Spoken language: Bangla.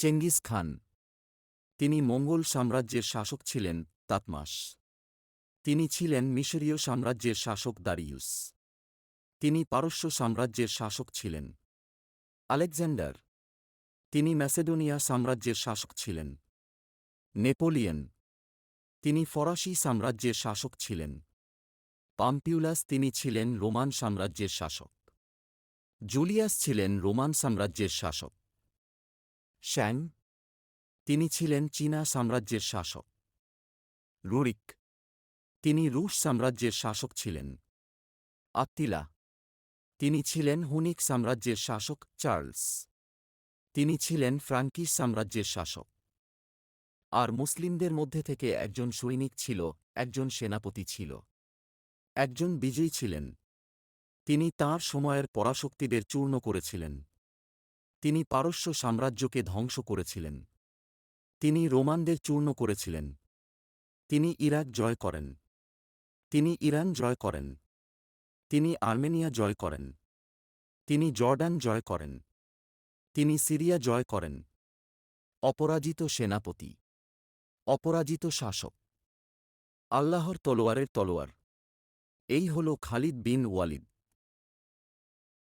Genghis Khan. তিনি মঙ্গল সাম্রাজ্যের শাসক ছিলেন তাতমাস। তিনি ছিলেন মিশরীয় সাম্রাজ্যের শাসক দারিয়ুস। তিনি পারস্য সাম্রাজ্যের শাসক ছিলেন। আলেকজান্ডার। তিনি ম্যাসেডোনিয়া সাম্রাজ্যের শাসক ছিলেন। নেপোলিয়ন। তিনি ফরাসি সাম্রাজ্যের শাসক ছিলেন। পাম্পিউলাস তিনি ছিলেন রোমান সাম্রাজ্যের শাসক। জুলিয়াস ছিলেন রোমান সাম্রাজ্যের শাসক। শ্যাং, তিনি ছিলেন চীনা সাম্রাজ্যের শাসক। রুরিক, তিনি রুশ সাম্রাজ্যের শাসক ছিলেন। আত্তিলা, তিনি ছিলেন হুনিক সাম্রাজ্যের শাসক চার্লস। তিনি ছিলেন ফ্রাঙ্কিশ সাম্রাজ্যের শাসক। আর মুসলিমদের মধ্যে থেকে একজন সৈনিক ছিল, একজন সেনাপতি ছিল। একজন বিজয়ী ছিলেন। তিনি তাঁর সময়ের পরাশক্তিদের চূর্ণ করেছিলেন। তিনি পারস্য সাম্রাজ্যকে ধ্বংস করেছিলেন। তিনি রোমানদের চূর্ণ করেছিলেন। তিনি ইরাক জয় করেন। তিনি ইরান জয় করেন। তিনি আর্মেনিয়া জয় করেন। তিনি জর্ডান জয় করেন। তিনি সিরিয়া জয় করেন। অপরাজিত সেনাপতি। অপরাজিত শাসক। আল্লাহর তলোয়ারের তলোয়ার। এই হল খালিদ বিন ওয়ালিদ।